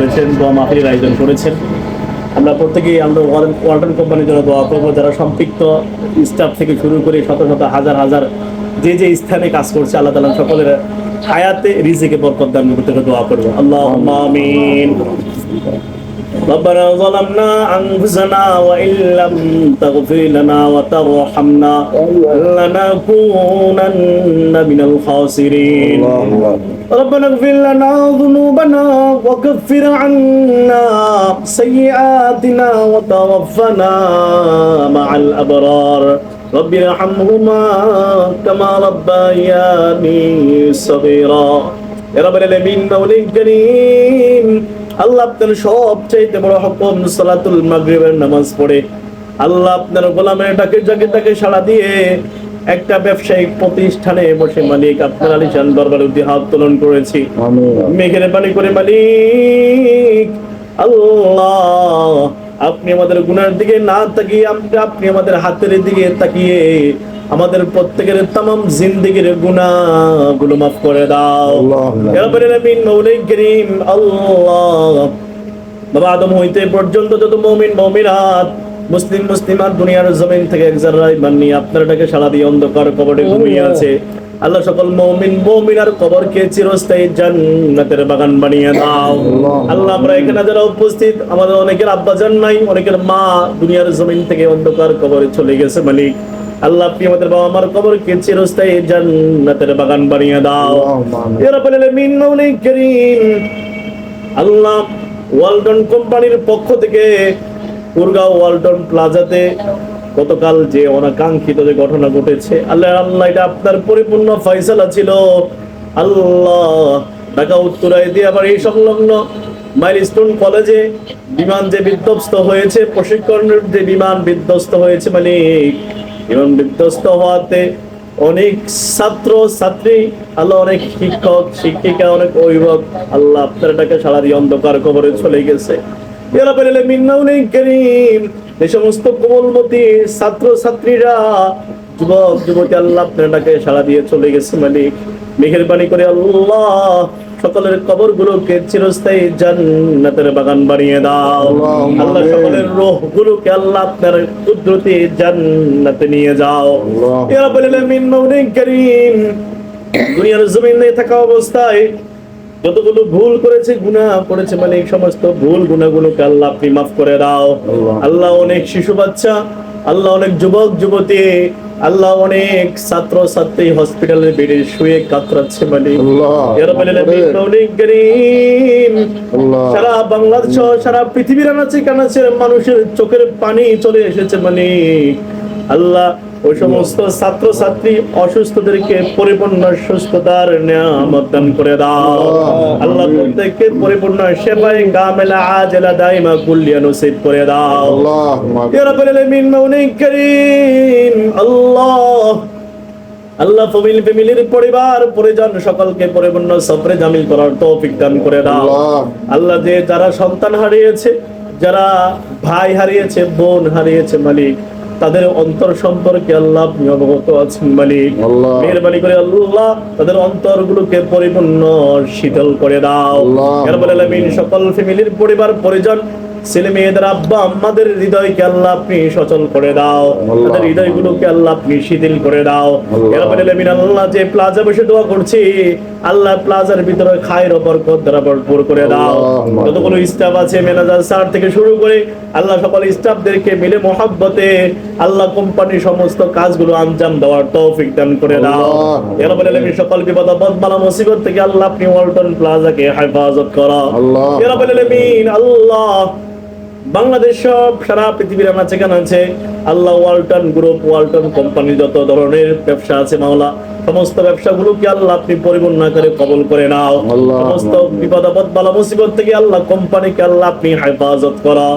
করেছেন দোয়া মাহফিলের আয়োজন করেছেন। আমরা প্রত্যেকেই আমরা ওয়ালটন কোম্পানির জন্য দোয়া করব, যারা সম্পৃক্ত স্টাফ থেকে শুরু করে শত শত হাজার হাজার যে যে স্থানে কাজ করছে, আল্লাহ তালা সকলের হায়াতে, রিজিকে বরকত করতে দোয়া করব। আল্লাহ আমিন। ربنا ظلمنا أنفسنا وإن لم تغفر لنا وترحمنا لنكونن من الخاسرين ربنا اغفر لنا ذنوبنا وكفر عنا سيئاتنا وتوفنا مع الأبرار رب ارحمهما كما ربياني صغيرا يا رب العالمين مولى الكريم আল্লাহ আপনার সবচাইতে বড় হুকুম সালাতুল মাগরিবের নামাজ পড়ে। আল্লাহ আপনার গোলামের ডাকে ডাকে ডাকে সাড়া দিয়ে একটা ব্যবসায়িক প্রতিষ্ঠানে বসে মালিক আপনার আলিশান দরবার উদ্দি হাত তোলন করেছি। মেঘের পানি করে মালিক আল্লাহ আপনি আমাদের গুনার দিকে না তাকিয়ে আপনি আমাদের হাতের দিকে তাকিয়ে আমাদের প্রত্যেকের তামাম জিন্দিগির গুনাহগুলো মাফ করে দাও। করিম আল্লাহ। বাবা আদম হইতে পর্যন্ত যত মুমিন মুমিনাত মুসলিম মুসলিমাত দুনিয়ার জমিন থেকে এক জাররা ইমান নিয়ে আপনার ডাকে সারা দিয়ে অন্ধকার কবরে ঘুমিয়ে আছে। আল্লাহ সকল মুমিন মুমিনার কবরকে চিরস্থায়ী জান্নাতের বাগান বানিয়ে দাও। আল্লাহ আমরা এখানে যারা উপস্থিত আমাদের অনেকের আব্বা আব্বাজান নাই অনেকের মা দুনিয়ার জমিন থেকে অন্ধকার কবরে চলে গেছে মালিক। আল্লাহ আপনি আমাদের বাবা মার কবরকে চিরস্থায়ী জান্নাতের বাগান বানিয়ে দাও। করিম। আল্লাহ ওয়ালটন কোম্পানির পক্ষ থেকে কুরগাঁও ওয়ালটন প্লাজাতে গতকাল যে অনাকাঙ্ক্ষিত যে ঘটনা ঘটেছে আল্লাহ আল্লাহ এটা আপনার পরিপূর্ণ ফয়সালা ছিল। আল্লাহ ঢাকা উত্তরায় দিয়ে আবার এই সংলগ্ন মাইলস্টোন কলেজে বিমান যে বিধ্বস্ত হয়েছে প্রশিক্ষণের যে বিমান বিধ্বস্ত হয়েছে মালিক বিমান বিধ্বস্ত হওয়াতে অনেক ছাত্র, ছাত্রী, আল্লাহ অনেক শিক্ষক, শিক্ষিকা, অনেক অভিভাবক, আল্লাহ আপনার এটাকে সারা দিয়ে অন্ধকার কবরে চলে গেছে। যে সমস্ত কোমলমতি ছাত্র ছাত্রীরা যুবক যুবতী আল্লাহ আপনার এটাকে সারা দিয়ে চলে গেছে মালিক। মেহেরবানি করে আল্লাহ সকলের কবর গুলোকে চিরস্থায়ী জান্নাতের বাগান বানিয়ে দাও। আল্লাহ সকলের রোহ গুলোকে আল্লাহ আপনার কুদরতি জান্নাতে নিয়ে যাও। ইয়া রাব্বাল আলামিন মাওলাই করিম দুনিয়ার জমিনে থাকা অবস্থায় যতগুলো ভুল করেছে গুনাহ করেছে মানে এই সমস্ত ভুল গুনাহগুলোকে আল্লাহ আপনি মাফ করে দাও। আল্লাহ। অনেক শিশু বাচ্চা আল্লাহ অনেক যুবক যুবতী আল্লাহ অনেক ছাত্র ছাত্রী হসপিটালের বেডে শুয়ে কাতরাচ্ছে মানে। সারা বাংলাদেশ সারা পৃথিবীর আনাচে কানাচের মানুষের চোখের পানি চলে এসেছে মানে। আল্লাহ ওই সমস্ত ছাত্র ছাত্রী অসুস্থদেরকে পরিপূর্ণ সুস্থতার নিয়ামত দান করে দাও। আল্লাহ। প্রত্যেককে পরিপূর্ণ সেবায় গামেলা আজেলা দাইমা কুল্লিয়া নসিব করে দাও। ইয়া রাব্বাল আলামিন মাওলাই করিম আল্লাহ। আল্লাহ ফমিল ফ্যামিলির পরিবার পরিজন সকলকে পরিপূর্ণ সফরে জামিল করার তৌফিক দান করে দাও। আল্লাহ। আল্লাহ যে যারা সন্তান হারিয়েছে যারা ভাই হারিয়েছে বোন হারিয়েছে মালিক তাদের অন্তর সম্পর্কে আল্লাহ আপনি অবগত আছেন মালিক। মেহরবানি করে আল্লাহ তাদের অন্তরগুলোকে পরিপূর্ণ শীতল করে দাও। সকল ফ্যামিলির পরিবার পরিজন ছেলে মেয়েদের আব্বা আম্মাদের হৃদয়কে আল্লাহ আপনি সচল করে দাও। তাদের হৃদয়গুলোকে আল্লাহ আপনি শিথিল করে দাও। আল্লাহ যে প্লাজা বসে দোয়া করছি আল্লাহ প্লাজার ভিতরে খায়ের বরকত দ্বারা ভরপুর করে দাও। যতগুলো স্টাফ আছে ম্যানেজার স্যার থেকে শুরু করে আল্লাহ সকল স্টাফদেরকে মিলে মহাব্বতে আল্লাহ কোম্পানির সমস্ত কাজগুলো আঞ্জাম দেওয়ার তৌফিক দান করে দাও। ইয়া রাব্বাল আলামিন সকল বিপদ আপদ বালা মুসিবত থেকে আল্লাহ আপনি ওয়ালটন প্লাজাকে হেফাজত করো। রাব্বাল আলামিন আল্লাহ। বাংলাদেশ সব সারা পৃথিবীর আমার যেখানে আছে Allah Walton group Walton company যত ধরনের ব্যবসা আছে মাওলা সমস্ত ব্যবসাগুলোকে আল্লাহ আপনি পরিপূর্ণ করে কবল করে নাও। সমস্ত বিপদ আপদ বালা মুসিবত থেকে আল্লাহ কোম্পানিকে আল্লাহ আপনি হেফাজত করো।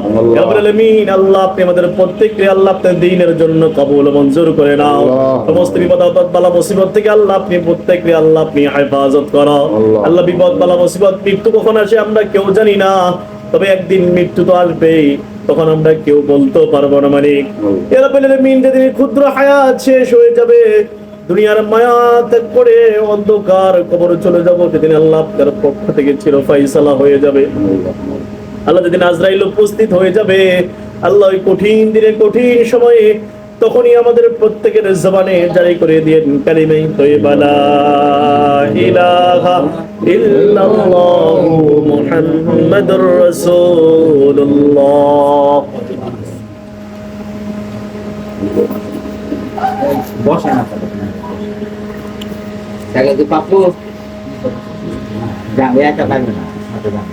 আল্লাহ। আপনি আমাদের প্রত্যেককে আল্লাহ আপনার দিনের জন্য কবুল মঞ্জুর করে নাও। সমস্ত বিপদ আপদ বালা মুসিবত থেকে আল্লাহ আপনি প্রত্যেককে আল্লাহ আপনি হেফাজত করো। আল্লাহ। আল্লাহ বিপদ বালা মুসিবত মৃত্যু কখন আসে আমরা কেউ জানি না। তবে একদিন মৃত্যু তো আসবেই তখন আমরা কেউ বলতেও পারব না মালিক। এরা পেলে মিন যেদিন ক্ষুদ্র হায়াত শেষ হয়ে যাবে। দুনিয়ার মায়া ত্যাগ করে অন্ধকার কবরে চলে যাব যেদিন আল্লাহ আপনার পক্ষ থেকে চির ফাইসালা হয়ে যাবে। আল্লাহ। যেদিন আজরাইল উপস্থিত হয়ে যাবে আল্লাহ ওই কঠিন দিনে কঠিন সময়ে তখনই আমাদের প্রত্যেকের জবানে জারি করে দিয়েন কালিমে বসে না না। সাথে যাবে।